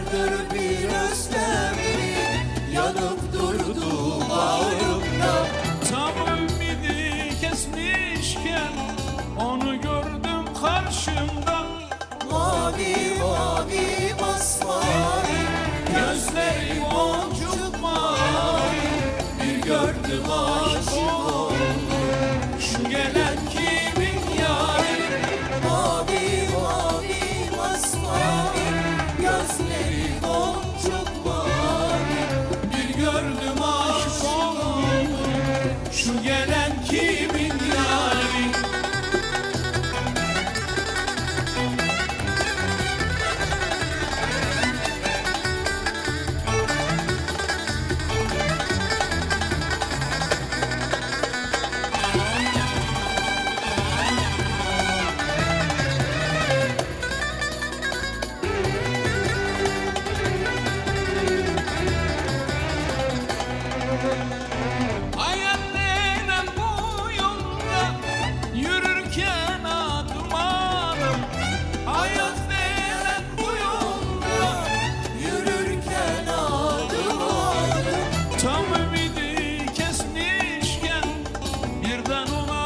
Vardır bir özlemi Yanıp durdu bağrımda. Tam ümidi kesmişken Onu gördüm karşımda. Mavi mavi masmavi Gözleri boncuk mavi. Bir gördüm aşık oldum. Şu gelen yerden ona